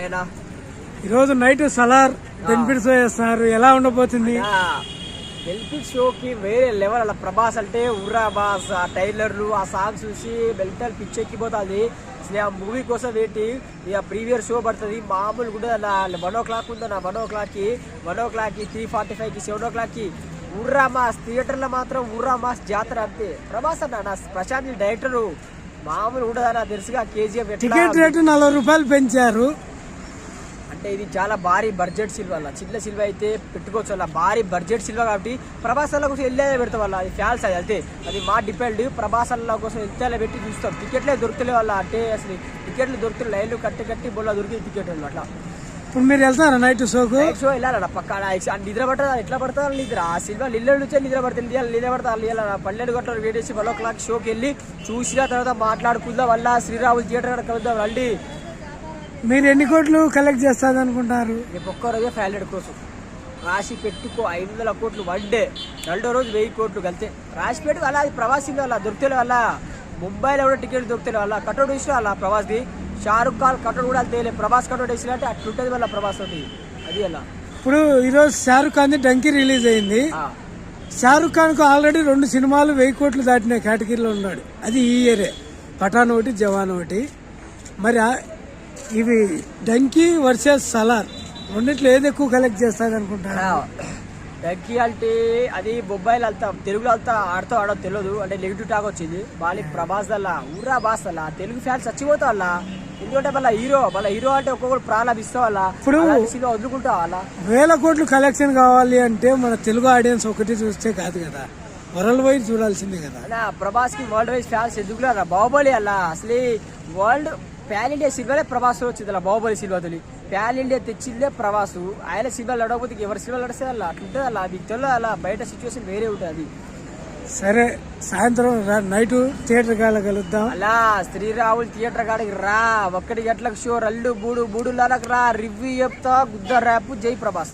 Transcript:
ఆయన ఈరోజు night Salaar benefits చేస్తున్నారు ఎలా ఉండబోతుంది? బెల్ఫిట్ షోకి వేరే లెవెల్ అలా ప్రభాస్ అంటే ఉర్రా బాస్ ఆ టైలర్లు ఆ సాంగ్ చూసి బెల్టల్ పిచ్చెక్కిపోతుంది. అసలు ఆ మూవీ కోసం ఏంటి? ఇక ప్రీవియర్ షో పడుతుంది. మామూలు కూడా అలా వన్ ఓ క్లాక్ ఉందన్న వన్ ఓ క్లాక్కి వన్ ఓ క్లాక్కి త్రీ ఫార్టీ ఫైవ్కి సెవెన్ ఓ క్లాక్కి ఉర్రా మాస్ థియేటర్లో మాత్రం ఉర్రా మాస్ జాతర అంతే. ప్రభాస్ అన్న నా ప్రశాంత్ డైరెక్టరు. మామూలు ఉండదన్న తెలుసుగా కేజీఎఫ్ టికెట్ రేటు నలభై రూపాయలు పెంచారు. అంటే ఇది చాలా భారీ బడ్జెట్ సిల్వ అలా. చిన్న సిల్వ అయితే పెట్టుకోవచ్చు అలా. భారీ బడ్జెట్ సిల్వ కాబట్టి ప్రభాస్ అల్ల కోసం వెళ్ళే పెడతాం వాళ్ళ అది ఫ్యాన్స్ అది అంతే. అది మా డిపెండ్. ప్రభాస్ అల్ల కోసం వెళ్తే అలా పెట్టి చూస్తాం టికెట్లే దొరుకుతలే వాళ్ళ అంటే అసలు టికెట్లు దొరుకుతాయి లైన్లు కట్టి కట్టి బొల్ల దొరికింది టికెట్ అట్లా. ఇప్పుడు మీరు వెళ్తారా నైట్ షోకు? నైట్ షో వెళ్ళాలన్న పక్క. నిద్ర పడుతుంది ఎట్లా పడుతుంది నిద్ర. ఆ సిల్వ ఇల్లు నుంచే నిద్ర పడుతుంది. నిద్ర పడుతుంది ఇవాళ పన్నెండు గంటలు వేడేసి వన్ ఓ క్లాక్ షోకి వెళ్ళి చూసిన తర్వాత మాట్లాడుకుందాం వల్ల శ్రీరాములు థియేటర్ కలుద్దాం రండి. మీరు ఎన్ని కోట్లు కలెక్ట్ చేస్తారు అనుకుంటారు రేపు ఒక్క రోజే ఫైవ్ హండ్రెడ్ కోసం రాసి పెట్టుకో ఐదు వందల కోట్లు వన్ డే రెండో రోజు వెయ్యి కోట్లు కలితే. రాసి పెట్టుకో అలా అది ప్రవాసీలు అలా దొరికితే వల్ల ముంబైలో కూడా టికెట్ దొరికితే వాళ్ళ కటౌట్ వేసిన వాళ్ళ ప్రవాస్ది షారుఖ్ ఖాన్ కటౌట్ కూడా తేలే ప్రభాస్ కటౌట్ వేసిన అంటే అట్లుంటది వాళ్ళ ప్రభాస్ తోటి అది అలా. ఇప్పుడు ఈరోజు షారుఖ్ ఖాన్ డంకీ రిలీజ్ అయింది. షారుఖ్ ఖాన్కు ఆల్రెడీ రెండు సినిమాలు వెయ్యి కోట్లు దాటిన కేటగిరీలో ఉన్నాడు. అది ఈ ఇయరే పఠాన్ ఒకటి జవాన్ ఒకటి. మరి ఇవి డంకీ వర్సెస్ సలార్. రెండిట్లో ఏది ఎక్కువ కలెక్ట్ చేస్తుంది అనుకుంటారు? డక్కీ అంటే అది బొబ్బాయిలు వెళ్తా తెలుగులో వెళ్తా ఆడుతూ ఆడో తెలియదు అంటే నెగిటివ్ టాక్ వచ్చింది. వాళ్ళ ప్రభాస్ అలా ఊరా బాస్ అలా తెలుగు ఫ్యాన్స్ చచ్చిపోతా వాళ్ళ. ఎందుకంటే వాళ్ళ హీరో వాళ్ళ హీరో అంటే ఒక్కొక్కరు ప్రాణం ఇస్తా వాళ్ళ. ఇప్పుడు- సినిమా వదులుకుంటా వాళ్ళ. వేల కోట్లు కలెక్షన్ కావాలి అంటే మన తెలుగు ఆడియన్స్ ఒకటి చూస్తే కాదు కదా. వరల్డ్ వైడ్ చూడాల్సిందే కదా. అలా ప్రభాస్కి వరల్డ్ వైజ్ ఫ్యాన్స్ ఎందుకు బాహుబలి అలా అసలు వరల్డ్ ప్యాన్ ఇండియా సినిమాలే ప్రభాస్ వచ్చింది అలా బాహుబలి సినిమా తోని. ప్యాన్ ఇండియా తెచ్చిందే ప్రభాస్. ఆయన సినిమాలు నడవకపోతే ఎవరి సినిమాలు నడిస్తే అలా అట్లుంటుంది అలా. మీకు తెలియదు అలా బయట సిచ్యువేషన్ వేరే ఉంటుంది అది. సరే సాయంత్రం నైట్ థియేటర్ కాల కలుద్దాం. అలా శ్రీరాములు థియేటర్ కాడికి రా. ఒక్కటి గంటలకు షో రల్లు మూడు మూడున్నరకు రా. రివ్యూ చెప్తా గుద్ద ర్యాప్. జై ప్రభాస్.